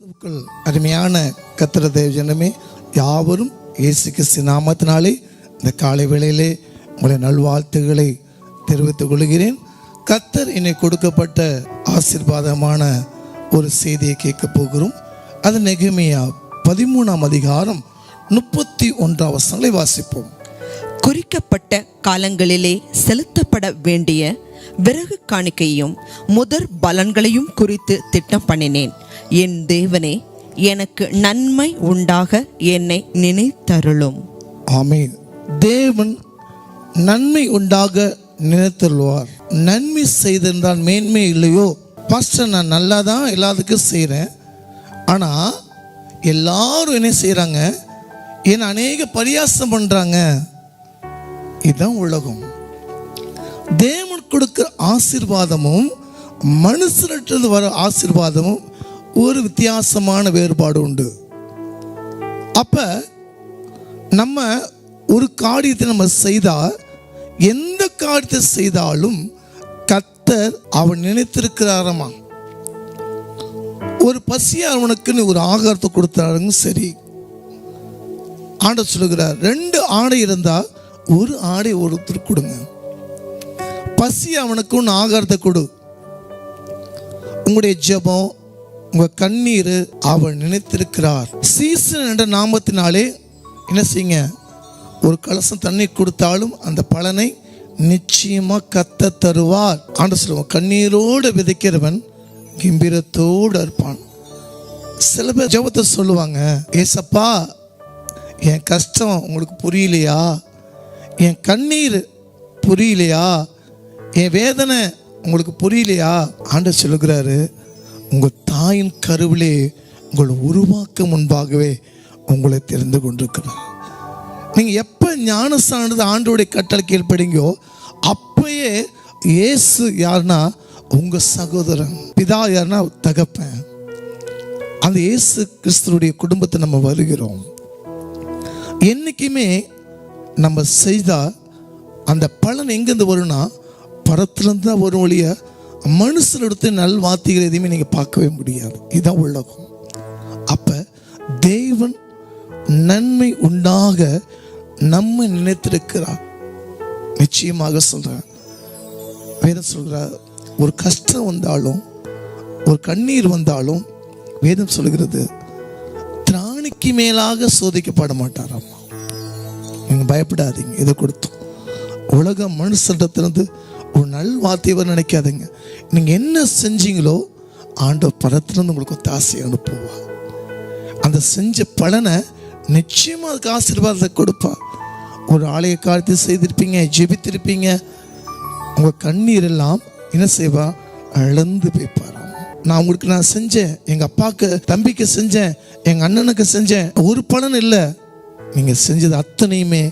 கிறிஸ்துவுக்குள் அருமையான கத்திர தேவ ஜனமே யாவரும் இயேசு கிறிஸ்து நாமத்தினாலே இந்த காலை வேளையிலே உங்களை நல்வாழ்த்துக்களை தெரிவித்துக் கொள்கிறேன். கத்தர் என்னை கொடுக்கப்பட்ட ஆசீர்வாதமான ஒரு செய்தியை கேட்க போகிறோம். அது நெகமியா பதிமூணாம் அதிகாரம் முப்பத்தி ஒன்றாம் வசங்களை வாசிப்போம். குறிக்கப்பட்ட காலங்களிலே செலுத்தப்பட வேண்டிய விறகு காணிக்கையும் முதற் பலன்களையும் குறித்து திட்டம் பண்ணினேன். என் தேவனே எனக்கு நன்மை உண்டாக என்னை நினைத்தருளும். ஆமீன். தேவன் நன்மை உண்டாக நினைத்தருள்வார். நன்மை செய்திருந்தால் மேன்மை இல்லையோ? பாஸ்டர் நான் நல்லா தான் எல்லாத்துக்கும் செய்கிறேன் ஆனால் எல்லாரும் என்ன செய்கிறாங்க என்னை அநேக பரியாசம் பண்ணுறாங்க இதுதான் உலகம். தேவன் கொடுக்குற ஆசீர்வாதமும் மனுஷனிட்டிருந்து வர ஆசீர்வாதமும் ஒரு வித்தியாசமான வேறுபாடு உண்டு. அப்போ நம்ம ஒரு காரியத்தை நம்ம செய்தால் எந்த காரியத்தை செய்தாலும் கத்தர் அவன் நினைத்திருக்கிறாரமா? ஒரு பசியா அவனுக்குன்னு ஒரு ஆகாரத்தை கொடுத்தாருங்க சரி. ஆண்ட சொல்லுகிறார் ரெண்டு ஆடை இருந்தால் ஒரு ஆடை ஒருத்தர் கொடுங்க. பசி அவனுக்கு ஒன்று ஆகாரத்தை கொடு. உங்களுடைய ஜெபம் உங்க கண்ணீர் அவர் நினைத்திருக்கிறார். சீசன் என்ற நாமத்தினாலே என்ன செய்யுங்க? ஒரு கலசம் தண்ணி கொடுத்தாலும் அந்த பலனை நிச்சயமா கத்த தருவார். ஆண்டு சொல்லுவோம் கண்ணீரோடு விதைக்கிறவன் கிம்பீரத்தோடு இருப்பான் சில பேர் ஜெபத்தை சொல்லுவாங்க ஏசப்பா என் கஷ்டம் உங்களுக்கு புரியலையா? என் கண்ணீர் புரியலையா? என் வேதனை உங்களுக்கு புரியலையா? ஆண்டு சொல்லுகிறாரு உங்கள் தாயின் கருவிலே உங்களை உருவாக்க முன்பாகவே உங்களை தெரிந்து கொண்டிருக்கிறார் நீங்கள் எப்போ ஞானஸ்தானது ஆண்டோடைய கட்டளை கீழ்ப்படிங்கோ அப்பயே இயேசு யாருன்னா உங்கள் சகோதரன் பிதா யாருன்னா தகப்பன். அந்த இயேசு கிறிஸ்துடைய குடும்பத்தை நம்ம வருகிறோம். என்றைக்குமே நம்ம செய்தால் அந்த பலன் எங்கேருந்து வரும்னா பரத்துலேருந்து தான் வரும் ஒழிய மனுஷனிடத்து நல்வார்த்தைகள் எதையுமே நீங்கள் பார்க்கவே முடியாது. இதுதான் உலகம். அப்போ தேவன் நன்மை உண்டாக நம்ம நினைத்திருக்கிறார். நிச்சயமாக சொல்கிறேன் வேதம் சொல்கிறார் ஒரு கஷ்டம் வந்தாலும் ஒரு கண்ணீர் வந்தாலும் வேதம் சொல்கிறது திராணிக்கு மேலாக சோதிக்கப்பட மாட்டார் அம்மா. நீங்கள் பயப்படாதீங்க இதை கொடுத்தோம். உலக மனுஷத்திலிருந்து ஒரு நல் வார்த்தையவர் நினைக்காதீங்க. நீங்கள் என்ன செஞ்சீங்களோ ஆண்டவர் பரத்திலிருந்து உங்களுக்கு ஒரு ஆசையை அனுப்புவா அந்த செஞ்ச பலனை நிச்சயமாக அதுக்கு ஆசீர்வாதத்தை கொடுப்பா ஒரு ஆலய காரியத்தை செய்திருப்பீங்க ஜெபித்திருப்பீங்க. உங்கள் கண்ணீர் எல்லாம் என்ன செய்வா? அளந்து போய்ப்பாராம் நான் உங்களுக்கு நான் செஞ்சேன் எங்கள் அப்பாவுக்கு தம்பிக்கு செஞ்சேன் எங்கள் அண்ணனுக்கு செஞ்சேன். ஒரு பலன் இல்லை. நீங்கள் செஞ்சது அத்தனையுமே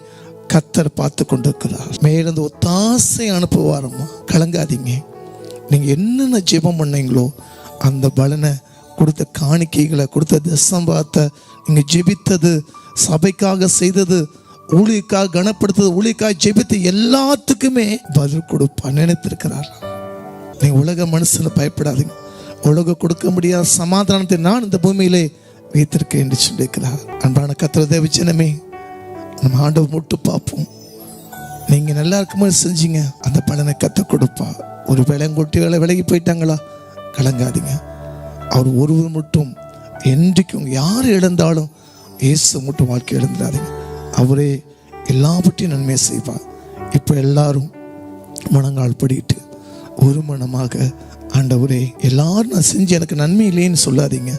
கத்தர் பார்த்து கொண்டிருக்கிறார். மேலிருந்து ஒத்தாசை அனுப்புவாரம்மா. கலங்காதீங்க. நீங்கள் என்னென்ன ஜெபம் பண்ணீங்களோ அந்த பலனை கொடுத்த காணிக்கைகளை கொடுத்த தசம்பாத்தை நீங்கள் ஜெபித்தது சபைக்காக செய்தது ஊழியக்காக கனப்படுத்தது ஊழியக்காக ஜெபித்து எல்லாத்துக்குமே பதில் கொடுப்பா. நினைத்திருக்கிறார். நீங்கள் உலக மனசில் பயப்படாதீங்க. உலக கொடுக்க முடியாத சமாதானத்தை நான் இந்த பூமியிலே வைத்திருக்கேன் என்று சொல்லியிருக்கிறார். அன்பான கத்திர தேவச்சனமே நம்ம ஆண்டவர் முட்டு பார்ப்போம். நீங்கள் நல்லா இருக்கும்போது செஞ்சீங்க அந்த பலனை கற்றுக் கொடுப்பா. ஒரு பிளங்குட்டிகளை வேலை விலகி போயிட்டாங்களா? கலங்காதீங்க. அவர் ஒருவர் மட்டும் என்றைக்கும் யார் இழந்தாலும் இயேசு மட்டும் வாழ்க்கை இழந்துடாதீங்க. அவரே எல்லாவற்றையும் நன்மையை செய்வார். இப்போ எல்லாரும் மனங்கால் படிட்டு ஒரு மனமாக ஆண்டவரே எல்லாரும் நான் செஞ்சு எனக்கு நன்மை இல்லைன்னு சொல்லாதீங்க.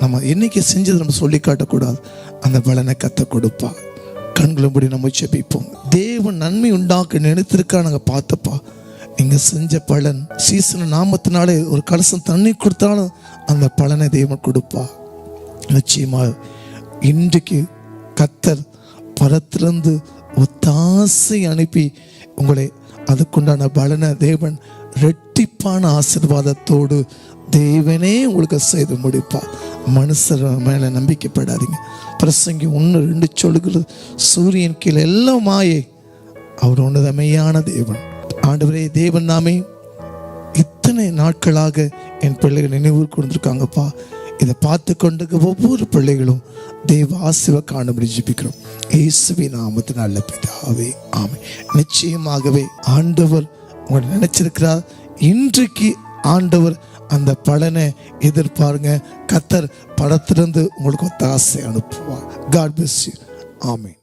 நம்ம என்னைக்கு செஞ்சதை நம்ம சொல்லி காட்டக்கூடாது அந்த பலனை கத்த கொடுப்பா. கண்களும்படி நம்ம செபிப்போம் தேவன் நன்மை உண்டாக்க நினைத்திருக்கா நாங்கள் பார்த்தப்பா. நீங்க செஞ்ச பலன். சீசன நாமத்தினாலே ஒரு கலசம் தண்ணி கொடுத்தாலும் அந்த பலனை தெய்வம் கொடுப்பா நிச்சயமா இன்றைக்கு கத்தர் பரத்திலிருந்து ஒத்தாசை அனுப்பி உங்களை அதுக்குண்டான பலனை தேவன் ரெட்டிப்பான ஆசிர்வாதத்தோடு தேவனே உங்களுக்கு செய்து முடிப்பா மனுஷர் மேலே நம்பிக்கைப்படாதீங்க. பிரசங்கி ஒன்று ரெண்டு சொல்லுகிறது. சூரியன் கீழே எல்லாம் மாயே அவர் உன்னதமையான தேவன். ஆண்டவரே தேவன் நாமே இத்தனை நாட்களாக என் பிள்ளைகள் நினைவு கொடுத்துருக்காங்கப்பா இதை பார்த்து கொண்டு ஒவ்வொரு பிள்ளைகளும் தேவ ஆசிவ காணும்படி ஜிபிக்கிறோம். இயேசுவி நாமத்து நல்ல பிதாவே ஆமை நிச்சயமாகவே ஆண்டவர் உங்களை நினைச்சிருக்கிறார். இன்றைக்கு ஆண்டவர் அந்த பலனை எதிர்பாருங்க. கத்தர் படத்திலிருந்து உங்களுக்கு ஒத்தாசை அனுப்புவார். God bless you amen.